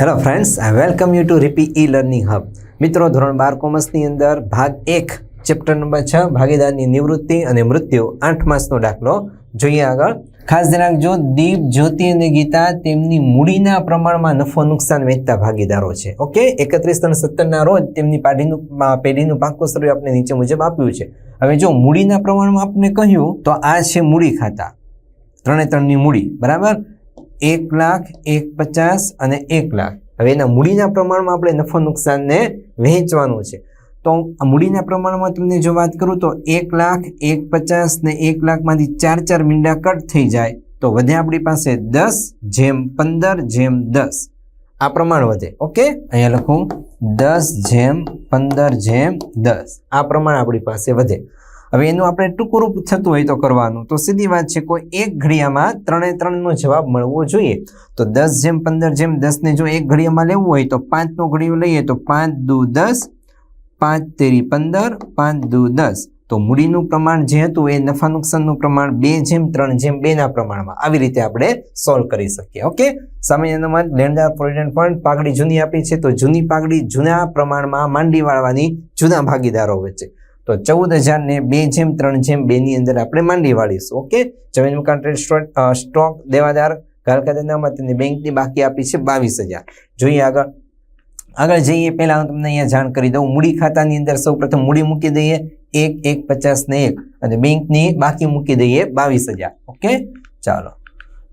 Hello friends I welcome you to RP e learning hub મિત્રો, ધોરણ બાર કોમર્સની અંદર ભાગ એક ચેપ્ટર નંબર છ, ભાગીદારની નિવૃત્તિ અને મૃત્યુ, આઠ માસનો દાખલો જોઈએ આગળ. ખાસ ધ્યાન રાખજો, દીપ, જ્યોતિ અને ગીતા તેમની મૂડીના પ્રમાણમાં નફો, નુકસાન વેચતા ભાગીદારો છે. ઓકે એકત્રીસ અને સત્તરના રોજ તેમની પાડીનું પેઢીનું પાકું સર્વે આપણે નીચે મુજબ આપ્યું છે. હવે જો મૂડીના પ્રમાણમાં આપણે કહ્યું, તો આ છે મૂડી ખાતા. ત્રણે ત્રણની મૂડી, બરાબર? એક લાખ એક પચાસ અને એક લાખ. હવે એના મૂડીના પ્રમાણમાં આપણે નફો નુકસાનને વહેંચવાનું છે. તો આ મૂડીના પ્રમાણમાં તમને જો વાત કરું તો એક લાખ એક પચાસ ને એક લાખમાંથી ચાર ચાર મીંડા કટ થઈ જાય. તો વધે આપણી પાસે દસ જેમ પંદર જેમ દસ. આ પ્રમાણ વધે, ઓકે? અહીંયા લખું, દસ જેમ પંદર જેમ દસ. આ પ્રમાણ આપણી પાસે વધે. હવે એનું આપણે ટૂંકું રૂપ થતું હોય તો કરવાનું. તો સીધી વાત છે, કોઈ એક ઘડિયામાં ત્રણે ત્રણનો જવાબ મળવો જોઈએ. તો દસ જેમ પંદર જેમ દસને જો એક ઘડિયામાં લેવું હોય તો પાંચનો ઘડિયો લઈએ તો પાંચ દુ દસ, પાંચ તેરી પંદર, પાંચ દુ દસ. તો મૂડીનું પ્રમાણ જે હતું એ નફા નુકસાનનું પ્રમાણ બે જેમ ત્રણ જેમ બેના પ્રમાણમાં આવી રીતે આપણે સોલ્વ કરી શકીએ. ઓકે? સામાન્ય અનુમાન, લેણદાર પ્રોવિડન્ટ ફંડ પાઘડી જૂની આપી છે, તો જૂની પાઘડી જૂના પ્રમાણમાં માંડી વાળવાની જૂના ભાગીદારો વચ્ચે. તો ચૌદ હજારને બે જેમ, ત્રણ જેમ બેની અંદર આપણે માંડી વાળીશું, ઓકે? જમીન મકાન ટ્રેડ સ્ટોક દેવાદાર ઘરખાતેનામાં તેની બેંકની બાકી આપી છે બાવીસ હજાર જોઈએ આગળ. આગળ જઈએ, પહેલા હું તમને અહીંયા જાણ કરી દઉં. મૂડી ખાતાની અંદર સૌ પ્રથમ મૂડી મૂકી દઈએ, એક એક, પચાસ ને એક. અને બેંકની બાકી મૂકી દઈએ બાવીસ હજાર ઓકે? ચાલો.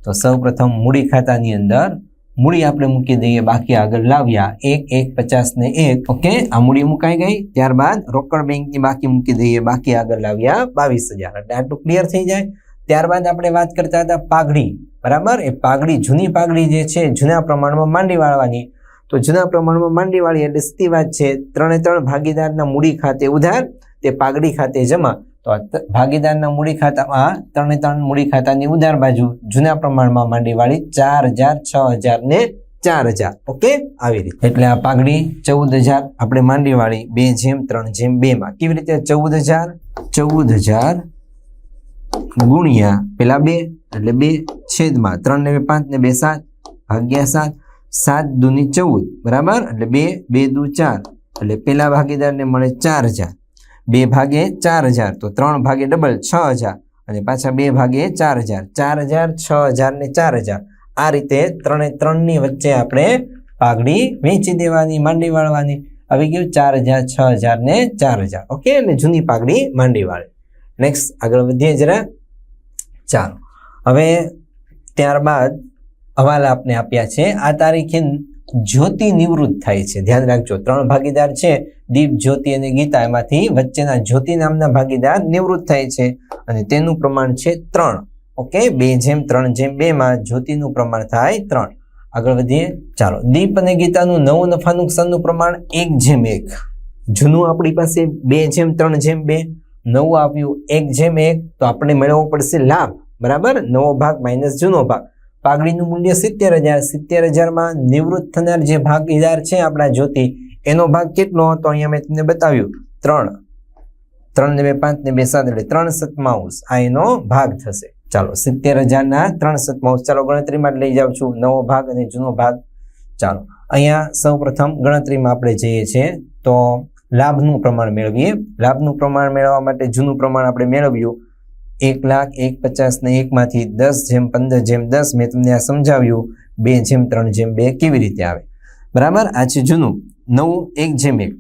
તો સૌ પ્રથમ મૂડી ખાતાની અંદર મૂડી આપણે મૂકી દઈએ, બાકી આગળ લાવ્યા, એક એક, પચાસ ને એક. ઓકે આ મૂડી મુકાઈ ગઈ. ત્યારબાદ રોકડ બેંકની બાકી મૂકી દઈએ, બાકી આગળ લાવ્યા બાવીસ હજાર. એટલે આટલું ક્લિયર થઈ જાય. ત્યારબાદ આપણે વાત કરતા હતા પાઘડી. બરાબર? એ પાઘડી જૂની પાઘડી જે છે, જૂના પ્રમાણમાં માંડી વાળવાની. તો જૂના પ્રમાણમાં માંડી વાળી એટલે સીધી વાત છે, ત્રણે ત્રણ ભાગીદારના મૂડી ખાતે ઉધાર, તે પાઘડી ખાતે જમા. તો ભાગીદારના મૂડી ખાતામાં ત્રણે ત્રણ મૂડી ખાતાની ઉધાર બાજુ જૂના પ્રમાણમાં માંડીવાળી ચાર હજાર છ હજાર ને ચાર હજાર. ઓકે? આવી રીતે. એટલે આ પાઘડી ચૌદ હજાર, આપણે માંડીવાળી બે જેમ, ત્રણ જેમ બે માં કેવી રીતે? ચૌદ હજાર ચૌદ હજાર ગુણ્યા પેલા બે, એટલે બે છેદમાં ત્રણ ને બે પાંચ ને બે સાત, ભાગ્યા સાત સાત દુની ચૌદ. બરાબર? એટલે બે બે દુ ચાર. એટલે પેલા ભાગીદારને મળે ચાર હજાર. બે ભાગે ચાર હજાર. તો ત્રણ ભાગે ડબલ છ હજાર અને પાછા બે ભાગે ચાર હજાર. ચાર હજાર, છ હજાર ને ચાર હજાર. આ રીતે ત્રણે ત્રણની વચ્ચે આપણે પાઘડી વેચી દેવાની, માંડી વાળવાની. આવી ગયું ચાર હજાર, છ હજાર ને ચાર હજાર. ઓકે, અને જૂની પાઘડી માંડી વાળી. નેક્સ્ટ આગળ વધીએ જરા. ચાલો. હવે ત્યારબાદ હવાલા આપને આપ્યા છે. આ તારીખે જ્યોતિ નિવૃત્ત થાય છે. ધ્યાન રાખજો, ત્રણ ભાગીદાર છે. દીપ, જ્યોતિ અને ગીતા, એમાંથી વચ્ચેના જ્યોતિ નામના ભાગીદાર નિવૃત્ત થાય છે. અને તેનું પ્રમાણ છે ત્રણ. ઓકે? બે જેમ, ત્રણ જેમ બે માં જ્યોતિનું પ્રમાણ થાય ત્રણ. આગળ વધીએ. ચાલો, દીપ અને ગીતાનું નવું નફા નુકસાનનું પ્રમાણ એક જેમ એક. જૂનું આપણી પાસે બે જેમ, ત્રણ જેમ, બે. નવું આવ્યું એક જેમ એક. તો આપણે મેળવવો પડશે લાભ. બરાબર? નવો ભાગ માઇનસ જૂનો ભાગ. પાઘડીનું મૂલ્ય સિત્તેર હજાર. સિત્તેર હજારમાં નિવૃત્ત થનાર જે ભાગીદાર છે આપણા જ્યોતિ, એનો ભાગ કેટલો હતો અહીંયા મેં તમને બતાવ્યું. ત્રણ. ત્રણ ને બે પાંચ ને બે સાત એટલે ત્રણ સતમાઉસ. આ એનો ભાગ થશે. ચાલો, સિત્તેર હજારના ત્રણ સતમાઉસ. ચાલો, ગણતરીમાં જ લઈ જાઉં છું. નવો ભાગ અને જૂનો ભાગ. ચાલો, અહીંયા સૌ પ્રથમ ગણતરીમાં આપણે જઈએ છીએ તો લાભનું પ્રમાણ મેળવીએ. લાભનું પ્રમાણ મેળવવા માટે જૂનું પ્રમાણ આપણે મેળવ્યું. એક લાખ, એક પચાસ ને એકમાંથી દસ જેમ પંદર જેમ દસ મેં તમને આ સમજાવ્યું, બે જેમ, ત્રણ જેમ, બે કેવી રીતે આવે? બરાબર? આ છે જૂનું. નવું એક જેમ એક.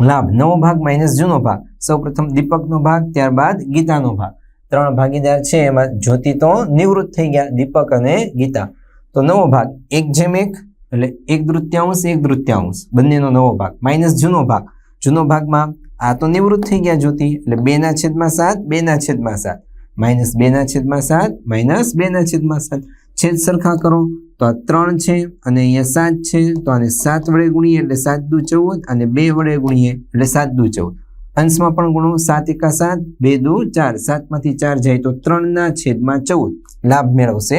લાભ. નવો ભાગ માઇનસ જૂનો ભાગ. સૌપ્રથમ દીપકનો ભાગ, ત્યારબાદ ગીતાનો ભાગ. ત્રણ ભાગીદાર છે, એમાં જ્યોતિ તો નિવૃત્ત થઈ ગયા, દીપક અને ગીતા. તો નવો ભાગ, એક જેમ એક, એટલે એક દૃત્યાંશ એક દૃત્યાંશ બંનેનો નવો ભાગ. માઇનસ જૂનો ભાગ. જૂનો ભાગમાં આ તો નિવૃત્ત થઈ ગયા જ્યોતિ, એટલે બેના છેદમાં સાત બેના છેદમાં સાત. માઇનસ બેના છેદમાં સાત, માઇનસ બેના છેદમાં સાત. છેદ સરખા કરો. તો આ ત્રણ છે અને અહીંયા સાત છે. તો આને સાત વડે ગુણીએ એટલે સાત દુ ચૌદ અને બે વડે ગુણીએ એટલે સાત દુ ચૌદ. અંશમાં પણ ગુણો સાત એકા સાત, બે દુ ચાર. સાતમાંથી ચાર જાય તો ત્રણના છેદમાં ચૌદ. લાભ મેળવશે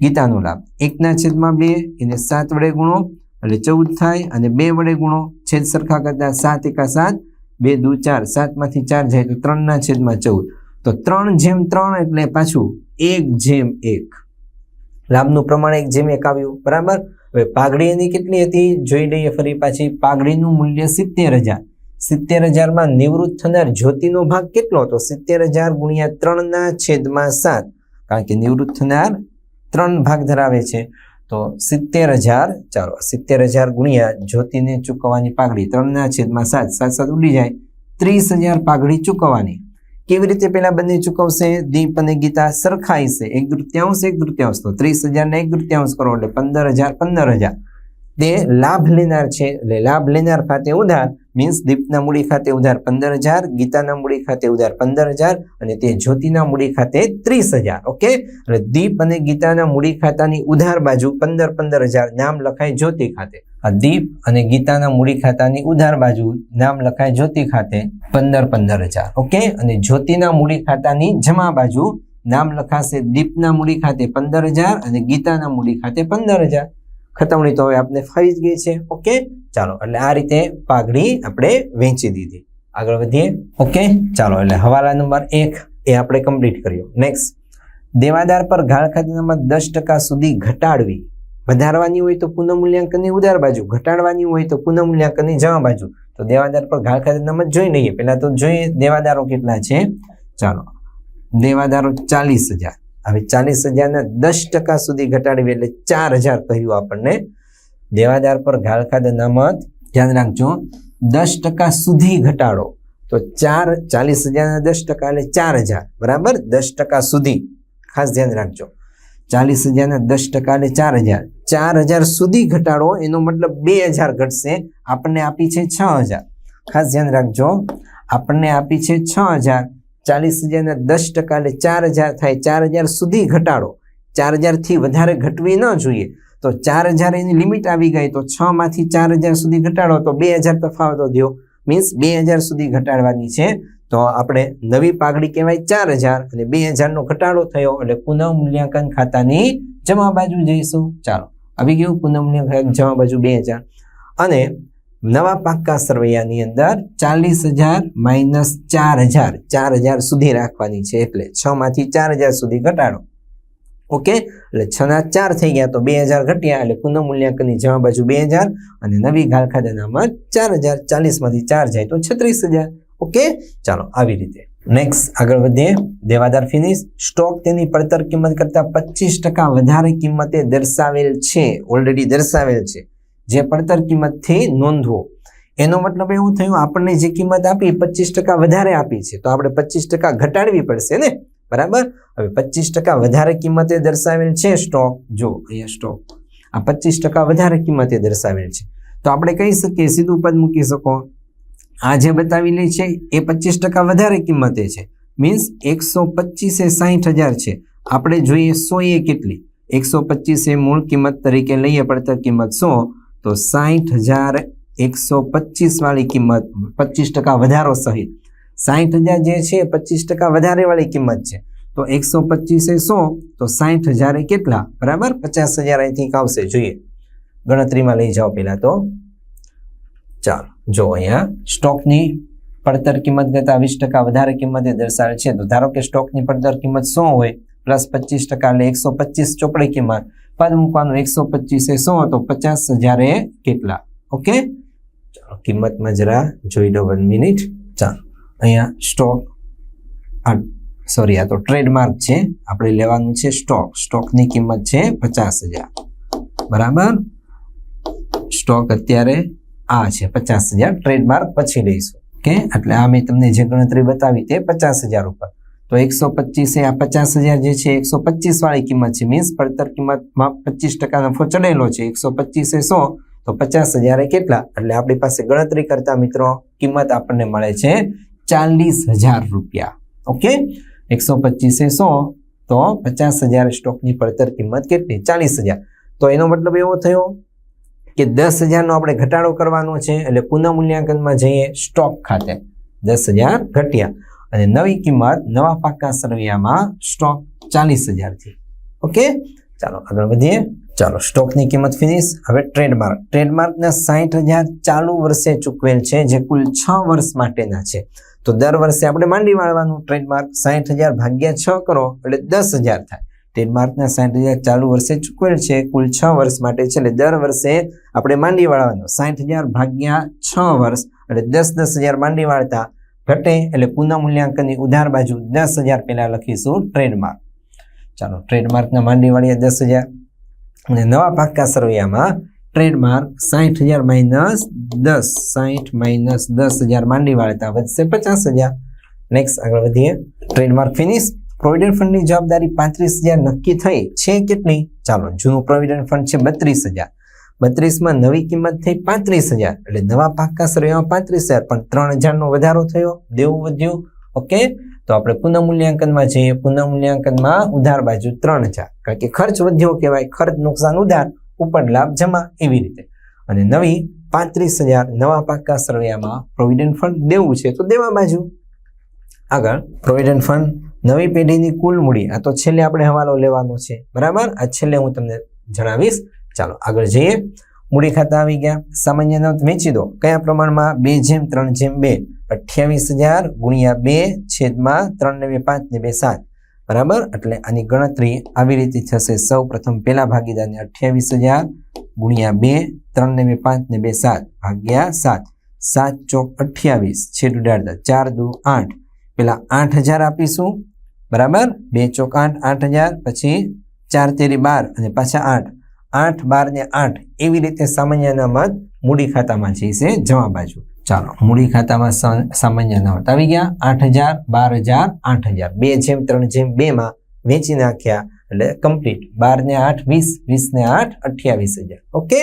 ગીતાનો લાભ. એકના છેદમાં બે, એને સાત વડે ગુણો એટલે ચૌદ થાય અને બે વડે ગુણો. છેદ સરખા કરતા સાત એકા સાત બે, દુ, ચાર સાતમાંથી ચાર જાય તો ત્રણના છેદમાં ચૌદ. તો ત્રણ જેમ ત્રણ એટલે પાછું એક જેમ એક. લાભનું પ્રમાણ એક જેમ એક આવ્યું. બરાબર? હવે પાઘડી એની કેટલી હતી? જોઈ લઈએ ફરી પાછી. પાઘડીનું મૂલ્ય સિત્તેર હજાર. સિત્તેર હજારમાં નિવૃત્ત થનાર જ્યોતિનો ભાગ કેટલો હતો? સિત્તેર હજાર ગુણ્યા ત્રણના છેદમાં સાત. કારણ કે નિવૃત્ત થનાર ત્રણ ભાગ ધરાવે છે. તો સિત્તેર હજાર, ચાલો, સિત્તેર હજાર ગુણ્યા જ્યોતિને ચૂકવવાની પાઘડી, ત્રણના છેદમાં સાત સાત સાત ઉડી જાય. ત્રીસ હજાર પાઘડી ચૂકવવાની. કેવી રીતે પેલા બંને ચૂકવશે? દીપ અને ગીતા સરખાઈ છે. એક દૃત્યાંશ એક દૃત્યાંશ તો ત્રીસ હજાર ને એક દૃત્યાંશ કરો એટલે પંદર હજાર પંદર હજાર. તે લાભ લેનાર છે. એટલે લાભ લેનાર ખાતે ઉધાર મીન્સ દીપના મૂડી ખાતે ઉધાર પંદર હજાર ગીતાના મૂડી ખાતે ઉધાર પંદર હજાર અને તે જ્યોતિના મૂડી ખાતે ત્રીસ હજાર ઓકે? અને દીપ અને ગીતાના મૂડી ખાતાની ઉધાર બાજુ પંદર પંદર હજાર નામ લખાય જ્યોતિ ખાતે. દીપ અને ગીતાના મૂડી ખાતાની ઉધાર બાજુ નામ લખાય જ્યોતિ ખાતે પંદર પંદર હજાર ઓકે? અને જ્યોતિના મૂડી ખાતાની જમા બાજુ નામ લખાશે દીપના મૂડી ખાતે પંદર હજાર અને ગીતાના મૂડી ખાતે પંદર હજાર ખતવણી તો હવે આપને ફાવી જ ગઈ છે. ઓકે, ચાલો, એટલે આ રીતે પાઘડી આપણે વેચી દીધી. આગળ વધીએ. ઓકે, ચાલો, એટલે હવાલા નંબર એક એ આપણે કમ્પ્લીટ કર્યો નેક્સ્ટ દેવાદાર પર ગાળ ખાતામાં દસ ટકા સુધી ઘટાડવી. વધારવાની હોય તો પુનઃમૂલ્યાંકનની ઉધાર બાજુ, ઘટાડવાની હોય તો પુનઃમૂલ્યાંકનની જમા બાજુ. તો દેવાદાર પર ગાળ ખાતામાં જોઈ લઈએ. પહેલાં તો જોઈએ દેવાદારો કેટલા છે. ચાલો, દેવાદારો ચાલીસ હજાર. હવે ચાલીસ હજારના દસ ટકા સુધી ઘટાડવી એટલે ચાર હજાર કહ્યું આપણને. દેવાદાર પર ગાળ ખાતે અનામત. ધ્યાન રાખજો. દસ ટકા સુધી ઘટાડો. તો ચાર, ચાલીસ હજારના દસ ટકા એટલે ચાર હજાર. બરાબર? દસ ટકા સુધી. ખાસ ધ્યાન રાખજો. ચાલીસ હજારના દસ ટકા એટલે ચાર હજાર. ચાર હજાર સુધી ઘટાડો, એનો મતલબ બે હજાર ઘટશે. આપણને આપી છે છ હજાર. ખાસ ધ્યાન રાખજો. આપણને આપી છે છ હજાર. ચાલીસ હજારના દસ ટકા એટલે ચાર હજાર થાય. ચાર હજાર સુધી ઘટાડો. ચાર હજારથી વધારે ઘટવી ન જોઈએ. તો ચાર હજાર એની લિમિટ આવી ગઈ તો છ માંથી ચાર હજાર સુધી ઘટાડો. તો બે હજાર તફાવતો થયો. મીન્સ બે હજાર સુધી ઘટાડવાની છે. તો આપણે નવી પાઘડી કહેવાય ચાર હજાર અને બે હજારનો ઘટાડો થયો એટલે પુનઃ મૂલ્યાંકન ખાતાની જમા બાજુ જઈશું. ચાલો. આવી ગયું પુનઃ મૂલ્યાંકન જમા બાજુ બે હજાર. અને નવા પાક્કા સરવૈયાની અંદર ચાલીસ હજાર માઇનસ ચાર હજાર ચાર હજાર સુધી રાખવાની છે. એટલે છ માંથી ચાર હજાર સુધી ઘટાડો. ઓકે? એટલે છ ના ચાર થઈ ગયા તો બે હજાર ઘટ્યા. એટલે પુનઃ મૂલ્યાંકનની જમા બાજુ બે હજાર અને નવી ગાળ ખાતાનામાં ચાર હજાર ચાલીસમાંથી ચાર જાય તો છત્રીસ હજાર. ઓકે? ચાલો, આવી રીતે. નેક્સ્ટ આગળ વધીએ. દેવાદાર ફિનિશ સ્ટોક તેની પડતર કિંમત કરતા પચીસ ટકા વધારે કિંમતે દર્શાવેલ છે. ઓલરેડી દર્શાવેલ છે. જે પડતર કિંમતથી નોંધવો. એનો મતલબ એવું થયું, આપણને જે કિંમત આપી પચીસ ટકા વધારે આપી છે. તો આપણે પચીસ ટકા ઘટાડવી પડશે ને? બરાબર? હવે પચીસ ટકા વધારે કિંમતે દર્શાવેલ છે સ્ટોક? જો, અહીંયા સ્ટોક. આ પચીસ ટકા વધારે કિંમતે દર્શાવેલ છે. તો આપણે કહી શકીએ, સીધું પદ મૂકી શકો. આ જે બતાવેલી છે, એ પચીસ ટકા વધારે કિંમતે છે. મીન્સ એકસો પચીસે સાહીઠ હજાર છે. આપણે જોઈએ સો એ કેટલી? એકસો પચીસ એ મૂળ કિંમત તરીકે લઈએ, પડતર કિંમત સો. તો સાહીઠ હજાર એકસો પચીસવાળી કિંમત, પચીસ ટકા વધારો સહિત. સાહીઠ હજાર જે છે, પચીસ ટકા વધારે વાળી કિંમત છે. તો એકસો પચીસે સો, તો સાહીઠ હજારે કેટલા? બરાબર? પચાસ હજાર અહીંથી આવશે. જોઈએ. ગણતરીમાં લઈ જાઓ પહેલાં તો. ચાલો, જો અહીંયા સ્ટોકની પડતર કિંમત કરતાં વીસ ટકા વધારે કિંમતે દર્શાવે છે. તો ધારો કે સ્ટોકની પડતર કિંમત સો હોય, પ્લસ પચીસ ટકા એટલે એકસો પચીસ ચોપડી કિંમત. પદ મૂકવાનું એકસો પચીસ સો તો પચાસ હજાર એ કેટલા? ઓકે? ચાલો, કિંમતમાં જરા જોઈ લો વન મિનિટ ચાલો, અહીંયા સ્ટોક આ સોરી આ તો ટ્રેડમાર્ક છે. આપણે લેવાનું છે સ્ટોક સ્ટોકની કિંમત છે પચાસ હજાર. બરાબર? સ્ટોક અત્યારે આ છે, પચાસ હજાર. ટ્રેડમાર્ક પછી લઈશું. ઓકે? એટલે આ મેં તમને જે ગણતરી બતાવી તે પચાસ હજાર ઉપર. તો એકસો પચીસ આ પચાસ હજાર જે છે, એકસો પચીસ વાળી કિંમત છે. મીન્સ પડતર કિંમતમાં પચીસ ટકા નફો ચડેલો છે. એકસો પચીસ સો, તો પચાસ હજાર કેટલા? એટલે આપણી પાસે ગણતરી કરતા મિત્રો કિંમત આપણને મળે છે ચાલીસ હજાર રૂપિયા. ઓકે? એકસો પચીસ સો, તો પચાસ હજાર સ્ટોકની પડતર કિંમત કેટલી? ચાલીસ હજાર. તો એનો મતલબ એવો થયો કે દસ હજારનો આપણે ઘટાડો કરવાનો છે, એટલે પુનઃ મૂલ્યાંકનમાં જઈએ સ્ટોક ખાતે. દસ હજાર ઘટ્યા. અને નવી કિંમત નવા પાકા સરવૈયામાં સ્ટોક ચાલીસ હજારથી ઓકે? ચાલો, આગળ વધીએ. ચાલો સ્ટોકની કિંમત ફિનિશ હવે ટ્રેડમાર્ક ટ્રેડમાર્કના સાહીઠ હજાર ચાલુ વર્ષે ચૂકવેલ છે, જે કુલ છ વર્ષ માટેના છે. તો દર વર્ષે આપણે માંડી વાળવાનું ટ્રેડમાર્ક સાહીઠ હજાર ભાગ્યા છ કરો, એટલે દસ હજાર થાય. ટ્રેડમાર્કના સાઠ હજાર ચાલુ વર્ષે ચૂકવેલ છે, કુલ છ વર્ષ માટે છે, એટલે દર વર્ષે આપણે માંડી વાળવાનું. સાઠ હજાર ભાગ્યા છ વર્ષ, એટલે દસ દસ હજાર માંડી વાળતા ઘટે એટલે પુનઃમૂલ્યાંકનની ઉધાર બાજુ દસ હજાર પહેલાં લખીશું ટ્રેડમાર્ક ચાલો ટ્રેડમાર્કના માંડી વાળીએ દસ હજાર. અને નવા પાક્કા સરવૈયામાં ટ્રેડમાર્ક સાઠ હજાર માઇનસ દસ સાઠ માઇનસ દસ હજાર માંડી વાળતા વધશે પચાસ હજાર. નેક્સ્ટ આગળ વધીએ. ટ્રેડમાર્ક ફિનિશ પ્રોવિડન્ટ ફંડની જવાબદારી પાંત્રીસ હજાર નક્કી થઈ. છે કેટલી? ચાલો, જૂનું પ્રોવિડન્ટ ફંડ છે બત્રીસ હજાર. બત્રીસમાં નવી કિંમત થઈ પાંત્રીસ હજાર. એટલે નવા પાક્કા સરવૈયામાં પાંત્રીસ હજાર, પણ ત્રણ હજારનો વધારો થયો, દેવું વધ્યું. ઓકે? તો આપણે પુનઃમૂલ્યાંકનમાં જઈએ. પુનઃમૂલ્યાંકનમાં ઉધાર બાજુ ત્રણ હજાર. કારણ કે ખર્ચ વધ્યો કહેવાય. ખર્ચ નુકસાન ઉધાર ઉપર લાભ જમા, એવી રીતે. અને નવી પાંત્રીસ હજાર નવા પાક્કા સરવૈયામાં પ્રોવિડન્ટ ફંડ દેવું છે. તો દેવા બાજુ. આગળ. પ્રોવિડન્ટ ફંડ નવી પેઢીની કુલ મૂડી. આ તો છેલ્લે આપણે હવાલો લેવાનો છે. બરાબર? આ છેલ્લે હું તમને જણાવીશ ચાલો આગળ જઈએ. મૂડી ખાતા આવી ગયા. સામાન્ય નોંધ વેચી દો. કયા પ્રમાણમાં? બે જેમ, ત્રણ જેમ, બે. અઠ્યાવીસ હજાર ગુણ્યા બે છેદમાં ત્રણ ને બે પાંચ ને બે સાત. બરાબર? એટલે આની ગણતરી આવી રીતે થશે. સૌ પ્રથમ પહેલા ભાગીદારને અઠ્યાવીસ હજાર ગુણ્યા બે, ત્રણ ને બે પાંચ ને બે સાત ભાગ્યા સાત. સાત ચોક અઠ્યાવીસ છેદ ઉડાડતા ચાર દુ આઠ. પેલા આઠ હજાર આપીશું. બરાબર? બે ચોક આઠ આઠ હજાર, પછી ચાર તેરી બાર અને પાછા આઠ. આઠ, બાર ને આઠ એવી રીતે સામાન્ય અનામત મૂડી ખાતામાં જઈશે જમા બાજુ ચાલો, મૂડી ખાતામાં સામાન્ય અનામત આવી ગયા. આઠ હજાર, બાર હજાર, આઠ હજાર. બે જેમ, ત્રણ જેમ બે માં વેચી નાખ્યા. એટલે કમ્પ્લીટ બાર ને આઠ, વીસ વીસ ને આઠ, અઠ્યાવીસ હજાર. ઓકે?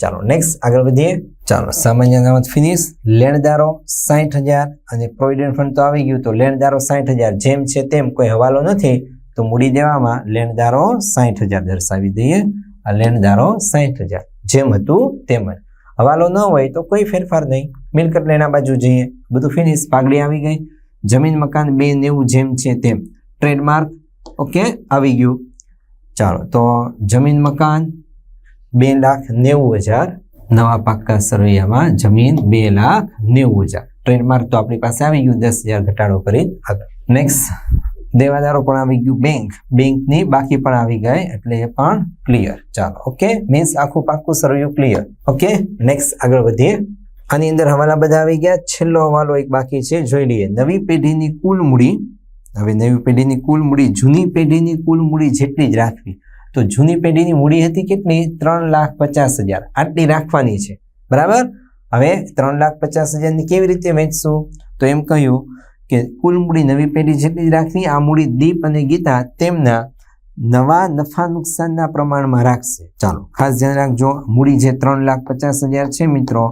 ચાલો નેક્સ્ટ આગળ વધીએ. ચાલો, સામાન્ય અનામત ફિનિશ લેણદારો સાઠ હજાર અને પ્રોવિડન્ટ ફંડ તો આવી ગયું. તો લેણદારો સાઠ હજાર જેમ છે તેમ કોઈ હવાલો નથી. તો મૂડી દેવામાં લેણદારો સાઠ હજાર દર્શાવી દઈએ. આ લેણદારો સાહીઠ હજાર. જેમ હતું તેમ જ. હવાલો ન હોય તો કોઈ ફેરફાર નહીં. મિલકત લેણા બાજુ જઈએ. બધું ફિનિશ પાઘડી આવી ગઈ. જમીન મકાન બે નેવું જેમ છે તેમ. ટ્રેડમાર્ક ઓકે આવી ગયું. ચાલો, તો જમીન મકાન બે લાખ નેવું હજાર. નવા પાક્કા સરવૈયામાં જમીન બે લાખ નેવું હજાર. ટ્રેડમાર્ક તો આપણી પાસે આવી ગયું. દસ હજાર ઘટાડો કરી આગળ નેક્સ્ટ દેવાદારો પણ આવી ગયું બેંક બેંકની બાકી પણ આવી ગઈ એટલે એ પણ ક્લિયર ચાલો ઓકે મીન્સ આખું પાક્કું સરવ્યું ક્લિયર ઓકે નેક્સ્ટ આગળ વધીએ. આની અંદર હવાલા બધા આવી ગયા. છેલ્લો હવાલો એક બાકી છે. જોઈ લઈએ. નવી પેઢીની કુલ મૂડી. હવે નવી પેઢીની કુલ મૂડી, જૂની પેઢીની કુલ મૂડી જેટલી જ રાખવી. તો જૂની પેઢીની મૂડી હતી કેટલી? ત્રણ લાખ પચાસ હજાર. આટલી રાખવાની છે. બરાબર? હવે ત્રણ લાખ પચાસ હજારની કેવી રીતે વેચશું? તો એમ કહ્યું કે કુલ મૂડી નવી પેઢી જેટલી જ રાખવી, આ મૂડી દીપ અને ગીતા તેમના નવા નફા નુકસાનના પ્રમાણમાં રાખશે. ચાલો, ખાસ ધ્યાન રાખજો, મૂડી જે ત્રણ લાખ પચાસ હજાર છે મિત્રો,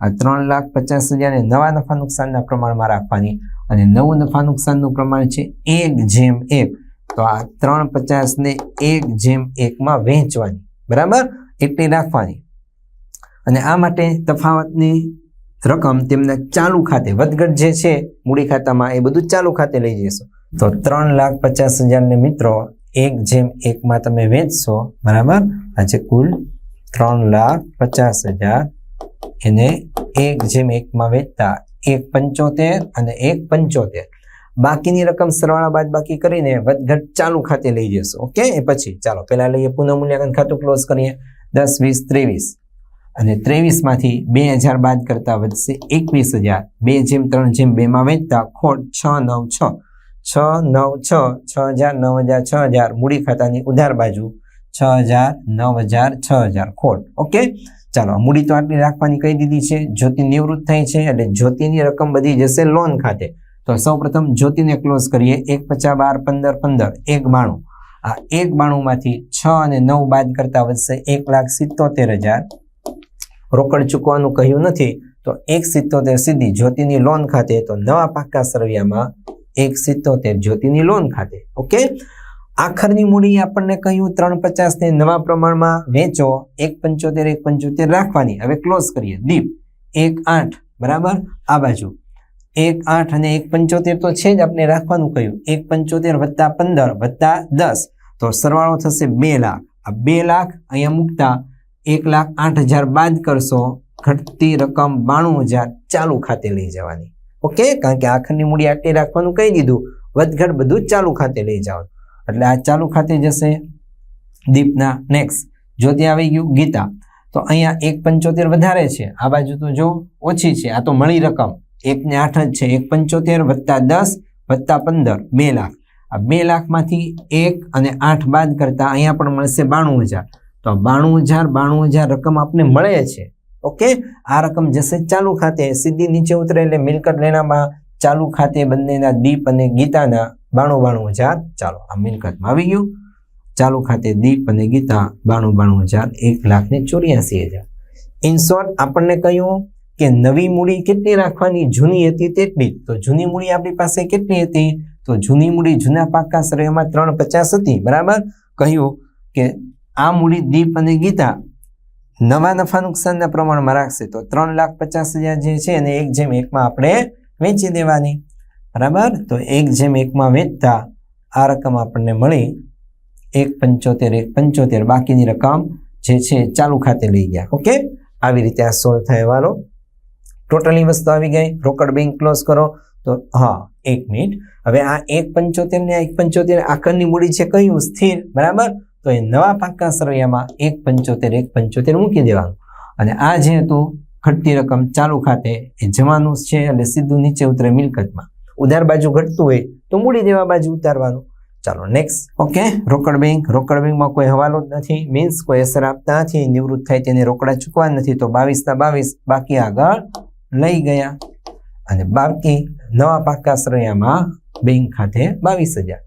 આ ત્રણ લાખ પચાસ હજારને નવા નફા નુકસાનના પ્રમાણમાં રાખવાની અને નવું નફા નુકસાનનું પ્રમાણ છે એક જેમ એક. તો આ ત્રણ પચાસને એક જેમ એકમાં વહેંચવાની, બરાબર? એટલી રાખવાની. અને આ માટે તફાવતની રકમ તેમના ચાલુ ખાતે વધઘટ જે છે, મૂડી ખાતામાં એ બધું ચાલુ ખાતે લઈ જશો તો ત્રણ લાખ પચાસ હજારને મિત્રો, એક જેમ એકમાં તમે વેચશો, બરાબર? આજે કુલ ત્રણ લાખ પચાસ હજાર એને એક જેમ એકમાં વેચતા એક પંચોતેર અને એક પંચોતેર. બાકીની રકમ સરવાળા બાદ બાકી કરીને વધઘટ ચાલુ ખાતે લઈ જશો ઓકે? એ પછી ચાલો, પહેલાં લઈએ પુનઃમૂલ્યાંકન ખાતું ક્લોઝ કરીએ. દસ, વીસ, ત્રેવીસ. અને ત્રેવીસમાંથી બે હજાર બાદ કરતા વધશે એકવીસ હજાર. બે જેમ ત્રણ જેમ બેમાં વેચતા ખોટ છ નવ છ. છ નવ છ છ હજાર, નવ હજાર, છ હજાર. મૂડી ખાતાની ઉધાર બાજુ છ હજાર, નવ હજાર, છ હજાર. ખોટ. ઓકે? ચાલો મૂડી તો આટલી રાખવાની કહી દીધી છે. જ્યોતિ નિવૃત્ત થઈ છે એટલે જ્યોતિની રકમ બધી જશે લોન ખાતે. તો સૌ પ્રથમ જ્યોતિને ક્લોઝ કરીએ. એક પચાસ બાર પંદર પંદર. એક બાણું. આ એક બાણુંમાંથી છ અને નવ બાદ કરતા વધશે એક લાખ સિત્તોતેર હજાર. રોકડ ચૂકવાનું કહ્યું નથી, તો એક સિત્તોતેર સીધી જ્યોતિની લોન ખાતે, તો નવા પાક્કા સરવિયામાં એક સિત્તોતેર જ્યોતિની લોન ખાતે. ઓકે આખરની મૂડી આપણને કહ્યું ત્રણ પચાસ ને નવા પ્રમાણમાં વેચો એક પંચોતેર એક પંચોતેર રાખવાની. હવે ક્લોઝ કરીએ. દીપ એક આઠ. બરાબર? આ બાજુ. એક આઠ અને એક પંચોતેર તો છે જ આપણે રાખવાનું કહ્યું. એક પંચોતેર વત્તા પંદર વત્તા દસ. તો સરવાળો થશે બે લાખ. આ બે લાખ અહીંયા મૂકતા એક લાખ આઠ હજાર બાદ કરશો, ઘટતી રકમ બાણું હજાર ચાલુ ખાતે લઈ જવાની. ઓકે? કારણ કે આખરની મૂડી આટલી રાખવાનું કહી દીધું. વધઘટ બધું ચાલુ ખાતે લઈ જવાનું. એટલે આ ચાલુ ખાતે જશે દીપના નેક્સ્ટ. જો ત્યાં આવી ગયું ગીતા. તો અહીંયા એક પંચોતેર વધારે છે. આ બાજુ તો જો ઓછી છે. આ તો મળી રકમ. એકને આઠ જ છે. એક પંચોતેર વત્તા દસ વત્તા પંદર. બે લાખ. આ બે લાખમાંથી એક અને આઠ બાદ કરતા અહીંયા પણ મળશે બાણું હજાર. તો બાણું હજાર બાણું હજાર રકમ આપને મળે છે. ઓકે? આ રકમ જશે ચાલુ ખાતે સીધી નીચે ઉતરે એટલે મિલકત લેણામાં ચાલુ ખાતે બંનેના દીપ અને ગીતાના બાણું બાણું હજાર ચાલો, આ મિલકતમાં આવી ગયું. ચાલુ ખાતે દીપ અને ગીતા બાણું બાણું હજાર એક લાખ ને ચોર્યાસી હજાર. ઇન શોર્ટ, આપણને કહ્યું કે નવી મૂડી કેટલી રાખવાની? જૂની હતી તેટલી તો જૂની મૂડી આપણી પાસે કેટલી હતી? તો જૂની મૂડી જૂના પાકા શ્રેયમાં ત્રણ પચાસ હતી, બરાબર? કહ્યું કે આ મૂડી દીપ અને ગીતા નવા નફા નુકસાનના પ્રમાણમાં રાખશે. તો ત્રણ લાખ પચાસ હજાર જે છે એને એક જેમ એકમાં આપણે વેચી દેવાની. બરાબર? તો એક જેમ એકમાં વેચતા આ રકમ આપણને મળી એક પંચોતેર એક પંચોતેર. બાકીની રકમ જે છે ચાલુ ખાતે લઈ ગયા. ઓકે? આવી રીતે આ સોલ્વ થાય વાળો ટોટલી વસ્તુ આવી ગઈ. રોકડ બેંક ક્લોઝ કરો. તો હા, એક મિનિટ. હવે આ એક પંચોતેર ને એક પંચોતેર આકરની મૂડી છે કયું? સ્થિર. બરાબર? તો એ નવા પાકા સરવૈયામાં એક પંચોતેર એક પંચોતેર મૂકી દેવાનું. અને આ જે હતું, ઘટતી રકમ ચાલુ ખાતે, એ જવાનું છે એટલે સીધું નીચે ઉતરે મિલકતમાં. ઉધાર બાજુ ઘટતું હોય, તો મૂડી દેવા બાજુ ઉતારવાનું. ચાલો નેક્સ્ટ ઓકે રોકડ બેંક. રોકડ બેંકમાં કોઈ હવાલો જ નથી. મીન્સ કોઈ અસર આપતા નથી. નિવૃત્ત થાય તેને રોકડા ચૂકવા નથી. તો બાવીસના બાવીસ બાકી આગળ લઈ ગયા. અને બાકી નવા પાકા શ્રેયામાં બેંક ખાતે બાવીસ હજાર.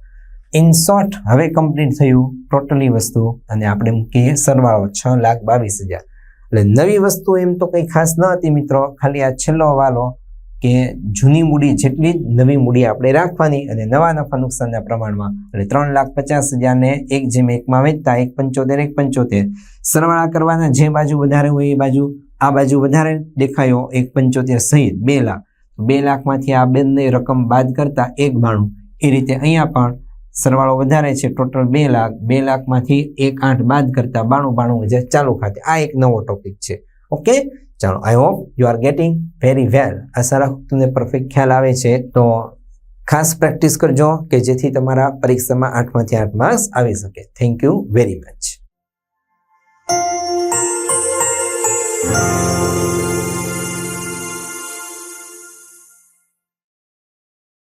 ઇન શોર્ટ હવે કમ્પ્લીટ થયું ટોટલી વસ્તુ અને આપણે મૂકીએ સરવાળો છ લાખ બાવીસ હજાર. એટલે નવી વસ્તુ એમ તો કંઈ ખાસ ન હતી મિત્રો, ખાલી આ છેલ્લો વાલો કે જૂની મૂડી જેટલી જ નવી મૂડી આપણે રાખવાની અને નવા નફા નુકસાનના પ્રમાણમાં. એટલે ત્રણ લાખ પચાસ હજારને એક જેમ એકમાં વેચતા એક પંચોતેર એક પંચોતેર. સરવાળા કરવાના જે બાજુ વધારે હોય એ બાજુ, આ બાજુ વધારે દેખાયો એક પંચોતેર સહિત બે લાખ. બે લાખમાંથી આ બંને રકમ બાદ કરતા એક બાણું. એ રીતે અહીંયા પણ સરવાળો વધારે છે ટોટલ બે લાખ, બે લાખમાંથી એક આઠ બાદ કરતા બાણું બાણું હજાર ચાલુ ખાતે. આ એક નવો ટોપિક છે. ઓકે ચાલો I hope you are getting very well આશા રાખું તમને પરફેક્ટ ખ્યાલ આવે છે. તો ખાસ પ્રેક્ટિસ કરજો કે જેથી તમારા પરીક્ષામાં આઠમાંથી આઠ માર્ક્સ આવી શકે. Thank you very much